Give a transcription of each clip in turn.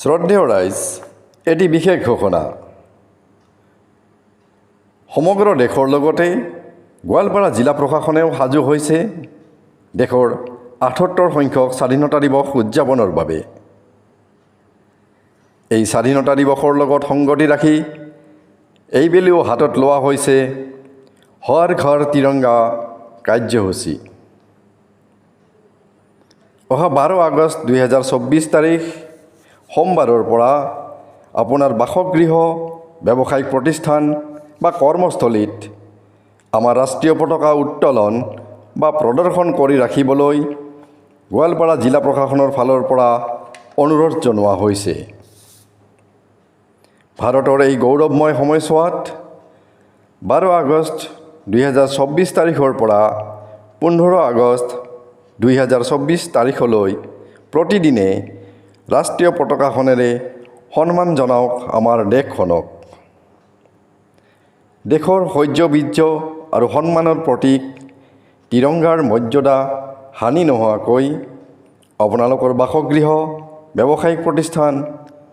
শ্ৰদ্ধেয় ৰাইজ এটি বিশেষ ঘোষণা। সমগ্ৰ দেশৰ লগতে গোৱালপাৰা জিলা প্ৰশাসনেও সাজু হৈছে দেশৰ আঠসত্তৰ সংখ্যক স্বাধীনতা দিৱস উদযাপনৰ বাবে। এই স্বাধীনতা দিৱসৰ লগত সংগতি ৰাখি এইবেলিও হাতত লোৱা হৈছে হৰ ঘৰ তিৰংগা কাৰ্যসূচী। অহা বাৰ আগষ্ট দুহেজাৰ চৌব্বিছ তাৰিখ সোমবাৰৰ পৰা আপোনাৰ বাসগৃহ, ব্যৱসায়িক প্ৰতিষ্ঠান বা কৰ্মস্থলীত আমাৰ ৰাষ্ট্ৰীয় পতাকা উত্তোলন বা প্ৰদৰ্শন কৰি ৰাখিবলৈ গোৱালপাৰা জিলা প্ৰশাসনৰ ফালৰ পৰা অনুৰোধ জনোৱা হৈছে। ভাৰতৰ এই গৌৰৱময় সময়ছোৱাত বাৰ আগষ্ট দুহেজাৰ চৌব্বিছ তাৰিখৰ পৰা পোন্ধৰ আগষ্ট দুহেজাৰ চৌব্বিছ তাৰিখলৈ প্ৰতিদিনে ৰাষ্ট্ৰীয় পতাকাখনেৰে সন্মান জনাওক আমাৰ দেশখনক। দেশৰ শৌৰ্য বীৰ্য আৰু সন্মানৰ প্ৰতীক তিৰংগাৰ মৰ্যাদা হানি নোহোৱাকৈ আপোনালোকৰ বাসগৃহ ব্যৱসায়িক প্ৰতিষ্ঠান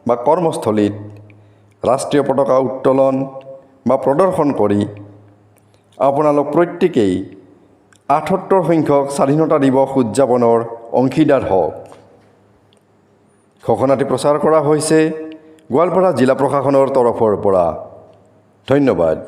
বা কৰ্মস্থলীত ৰাষ্ট্ৰীয় পতাকা উত্তোলন বা প্ৰদৰ্শন কৰি আপোনালোক প্ৰত্যেকেই আঠসত্তৰ সংখ্যক স্বাধীনতা দিৱস উদযাপনৰ অংশীদাৰ হওক। ঘোষণাটি প্ৰচাৰ কৰা হৈছে গোৱালপাৰা জিলা প্ৰশাসনৰ তৰফৰ পৰা। ধন্যবাদ।